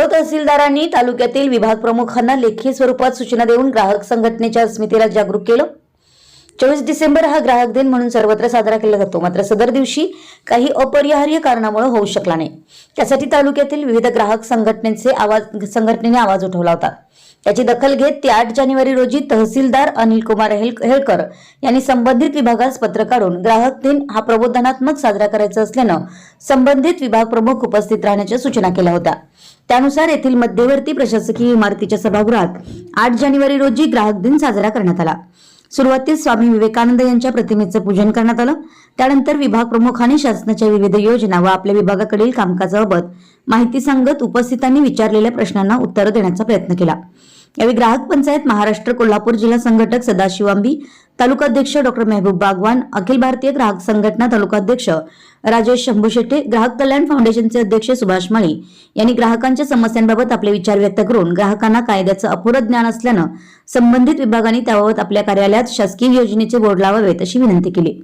तहसीलदारांनी तालुक्यातील विभाग प्रमुखांना लेखी स्वरूपात सूचना देऊन ग्राहक संघटनेच्या अस्मितेला जागरूक केलं. चोवीस डिसेंबर हा ग्राहक दिन म्हणून सर्वत्र साजरा केला जातो. मात्र सदर दिवशी काही अपरिहार्य कारणामुळे होऊ शकला नाही. त्यासाठी तालुक्यातील विविध ग्राहक संघटनेचे आवाज संघटनेने आवाज उठवला होता. त्याची दखल घेत ते आठ जानेवारी रोजी तहसीलदार अनिल कुमार हेळकर यांनी संबंधित विभागास पत्र काढून ग्राहक दिन हा प्रबोधनात्मक साजरा करायचा असल्यानं संबंधित विभाग प्रमुख उपस्थित राहण्याच्या सूचना केल्या होत्या. त्यानुसार येथील मध्यवर्ती प्रशासकीय इमारतीच्या सभागृहात आठ जानेवारी रोजी ग्राहक दिन साजरा करण्यात आला. सुरुवातीस स्वामी विवेकानंद यांच्या प्रतिमेचं पूजन करण्यात आलं. त्यानंतर विभाग प्रमुखांनी शासनाच्या विविध योजना व आपल्या विभागाकडील कामकाजाबाबत माहिती सांगत उपस्थितांनी विचारलेल्या प्रश्नांना उत्तर देण्याचा प्रयत्न केला. यावेळी ग्राहक पंचायत महाराष्ट्र कोल्हापूर जिल्हा संघटक सदाशिव आंबी तालुकाध्यक्ष डॉक्टर मेहबूब बागवान अखिल भारतीय ग्राहक संघटना तालुकाध्यक्ष राजेश शंभू शेट्टे ग्राहक कल्याण फाउंडेशनचे अध्यक्ष सुभाष माळी यांनी ग्राहकांच्या समस्यांबाबत आपले विचार व्यक्त करून ग्राहकांना कायद्याचं अपुरं ज्ञान असल्यानं संबंधित विभागांनी त्याबाबत आपल्या कार्यालयात शासकीय योजनेचे बोर्ड लावावेत अशी विनंती केली.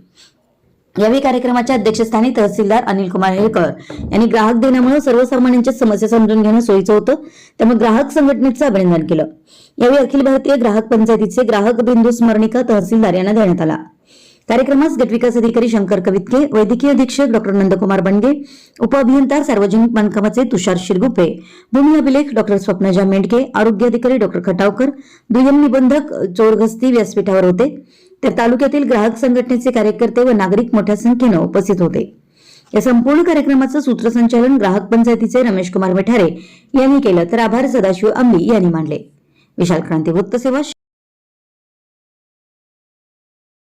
यावेळी कार्यक्रमाच्या अध्यक्षस्थानी तहसीलदार अनिल कुमार हेळकर यांनी ग्राहक देण्यामुळे सर्वसामान्यांच्या समस्या समजून घेणं सोयीचं होतं. त्यामुळे ग्राहक संघटनेचं अभिनंदन केलं. यावेळी अखिल भारतीय ग्राहक पंचायतीचे ग्राहक बिंदू स्मरणिका तहसीलदार यांना देण्यात आला. कार्यक्रमास गटविकास अधिकारी शंकर कवितके वैद्यकीय अधीक्षक डॉक्टर नंदकुमार बंडगे उपअभियंता सार्वजनिक बांधकामाचे तुषार शिरगुप्पे भूमी अभिलेख डॉक्टर स्वप्नजा मेंढके आरोग्य अधिकारी डॉक्टर खटावकर दुय्यम निबंधक चोरगस्ती व्यासपीठावर होते. तर तालुक्यातील ग्राहक संघटनेचे कार्यकर्ते व नागरिक मोठ्या संख्येनं उपस्थित होते. या संपूर्ण कार्यक्रमाचं सूत्रसंचालन ग्राहक पंचायतीचे रमेश कुमार मिठारे यांनी केलं तर आभार सदाशिव आंबी यांनी मानले. विशाल क्रांती वृत्तसेवा